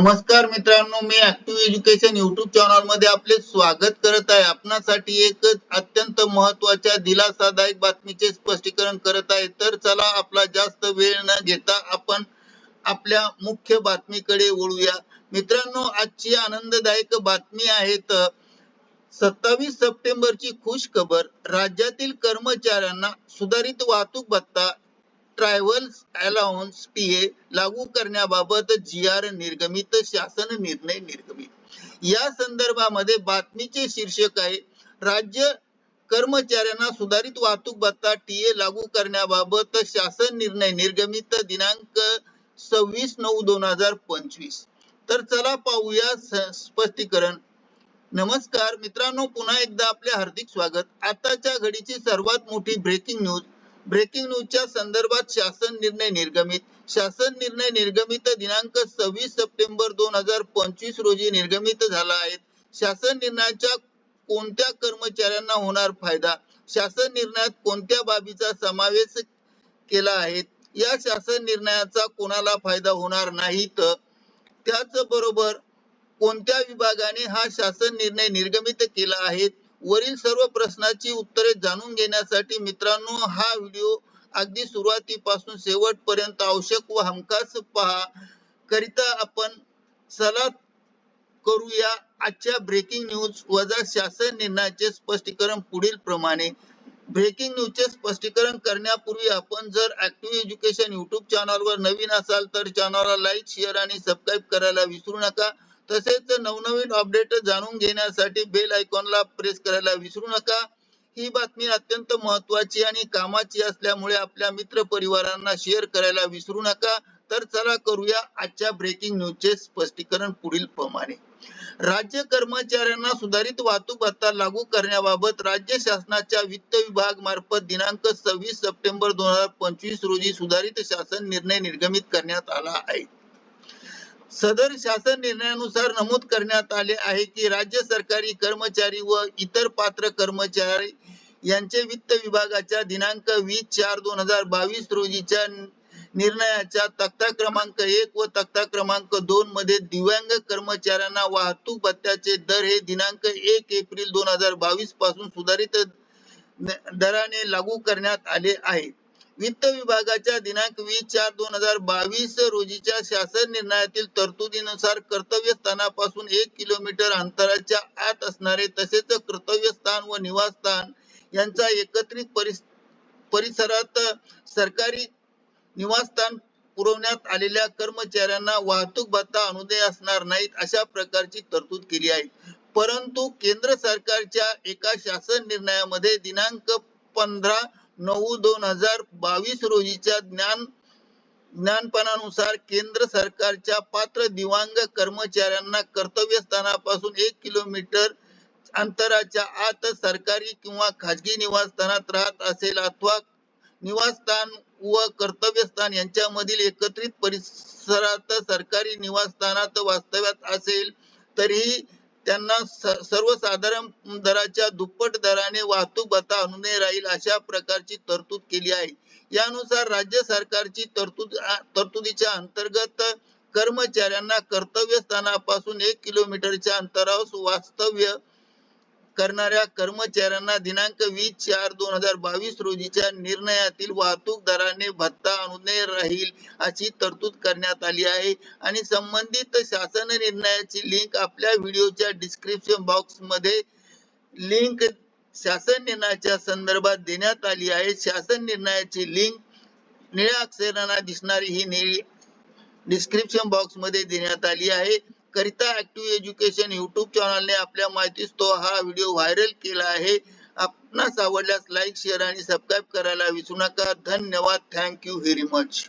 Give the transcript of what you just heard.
नमस्कार मित्रांनो मी ऍक्टिव्ह एज्युकेशन युट्यूब चॅनलमध्ये आपले स्वागत करत आहे. आपणासाठी एक अत्यंत महत्त्वाच्या दिलासादायक बातमीचे स्पष्टीकरण करत आहे. तर चला आपला जास्त वेळ न घेता आपण आपल्या मुख्य बातमीकडे वळूया. मित्रांनो आजची आनंददायक बातमी आहे तर सत्तावीस सप्टेंबरची खुश खबर राज्यातील कर्मचाऱ्यांना सुधारित वाहतूक भत्ता ट्रॅव्हल्स अलाउन्स पीए लागू करण्याबाबत जी आर निर्गमित शासन निर्णय निर्गमित. या संदर्भामध्ये बातमीचे शीर्षक आहे राज्य कर्मचाऱ्यांना सुधारित वाहतूक भत्ता टीए लागू करण्याबाबत शासन निर्णय निर्गमित दिनांक सव्वीस नऊ दोन हजार पंचवीस. तर चला पाहूया स्पष्टीकरण. नमस्कार मित्रांनो पुन्हा एकदा आपले हार्दिक स्वागत. आताच्या घडीची सर्वात मोठी ब्रेकिंग न्यूज ब्रेकिंग न्यूजच्या संदर्भात शासन निर्णय निर्गमित. शासन निर्णय निर्गमित दिनांक सव्वीस सप्टेंबर दोन हजार पंचवीस रोजी निर्गमित झाला आहे. शासन निर्णयाच्या कोणत्या कर्मचाऱ्यांना होणार फायदा? शासन निर्णयात कोणत्या बाबीचा समावेश केला आहे? या शासन निर्णयाचा कोणाला फायदा होणार नाही तर? त्याचबरोबर कोणत्या विभागाने हा शासन निर्णय निर्गमित केला आहे? वरील सर्व प्रश्नाची उत्तरे जाणून घेण्यासाठी मित्रांनो हा व्हिडिओ अगदी सुरुवातीपासून शेवटपर्यंत आवश्यक व हमखास पहा. करिता आपण चला करूया. आजच्या ब्रेकिंग न्यूज वजा शासन निर्णयाचे स्पष्टीकरण पुढील प्रमाणे. ब्रेकिंग न्यूजचे स्पष्टीकरण करण्यापूर्वी आपण जर ऍक्टिव्ह एज्युकेशन युट्यूब चॅनलवर नवीन असाल तर चॅनलला लाईक शेअर आणि सबस्क्राईब करायला विसरू नका. तसेच नवनवीन अपडेट जाणून घेण्यासाठी बेल आयकॉनला प्रेस करायला विसरू नका. ही बातमी अत्यंत महत्वाची आणि कामाची असल्यामुळे आपल्या मित्र परिवारांना शेअर करायला विसरू नका. तर चला करूया आजच्या ब्रेकिंग न्यूजचे स्पष्टीकरण पुढील प्रमाणे. राज्य कर्मचाऱ्यांना सुधारित वाहतूक भत्ता लागू करण्याबाबत राज्य शासनाच्या वित्त विभाग मार्फत दिनांक सव्वीस सप्टेंबर दोन हजार पंचवीस रोजी सुधारित शासन निर्णय निर्गमित करण्यात आला आहे. सदर शासन निर्णयानुसार नमूद करण्यात आले आहे की राज्य सरकारी कर्मचारी व इतर पात्र कर्मचारी यांचे वित्त विभागाच्या दिनांक वीस चार दोन हजार बावीस रोजीच्या निर्णयाच्या तक्ता क्रमांक एक व तक्ता क्रमांक दोन मध्ये दिव्यांग कर्मचाऱ्यांना वाहतूक भत्त्याचे दर हे दिनांक एक एप्रिल दोन हजार बावीसपासून सुधारित दराने लागू करण्यात आले आहे वित्त विभागाच्या दिनांक वीस चार दोन हजार बावीस रोजीच्या शासन निर्णयातील तरतुदीनुसार कर्तव्य स्थानापासून एक किलोमीटर अंतराच्या आत असणारे तसेच कर्तव्य स्थान व निवासस्थान यांचा एकत्रित परिस- परिसरात सरकारी निवासस्थान पुरवण्यात आलेल्या कर्मचाऱ्यांना वाहतूक भत्ता अनुदय असणार नाहीत अशा प्रकारची तरतूद केली आहे. परंतु केंद्र सरकारच्या एका शासन निर्णयामध्ये दिनांक पंधरा नऊ दोन हजार बावीस रोजीच्या ज्ञान ज्ञानपणानुसार केंद्र सरकारच्या पात्र दिव्यांग कर्मचाऱ्यांना कर्तव्य स्थानापासून एक किलोमीटर अंतराच्या आत सरकारी किंवा खाजगी निवासस्थानात राहत असेल अथवा निवासस्थान व कर्तव्यस्थान यांच्यामधील एकत्रित परिसरात सरकारी निवासस्थानात वास्तव्यात असेल तरीही त्यांना सर्वसाधारण दराच्या दुप्पट दराने वाहतूक भत्ता अनुदाय राहील अशा प्रकारची तरतूद केली आहे. यानुसार राज्य सरकारची तरतूद तरतुदीच्या अंतर्गत कर्मचाऱ्यांना कर्तव्य स्थानापासून एक किलोमीटरच्या अंतरावर वास्तव्य करणाऱ्या कर्मचाऱ्यांना दिनांक वीस चार दोन हजार बावीस रोजीच्या निर्णयातील वाहतूक दराने भत्ता अनुदाय राहील अशी तरतूद करण्यात आली आहे. आणि संबंधित शासन निर्णयाची लिंक आपल्या व्हिडिओच्या डिस्क्रिप्शन बॉक्समध्ये लिंक शासन निर्णयाच्या संदर्भात देण्यात आली आहे. शासन निर्णयाची लिंक निळ्या अक्षरांना दिसणारी ही निळी डिस्क्रिप्शन बॉक्समध्ये देण्यात आली आहे. करिता ऍक्टिव्ह एज्युकेशन युट्यूब चॅनलने आपल्या माहितीस तो हा व्हिडिओ व्हायरल केला आहे. आपणास आवडल्यास लाईक शेअर आणि सबस्क्राईब करायला विसरू नका. धन्यवाद. Thank you very much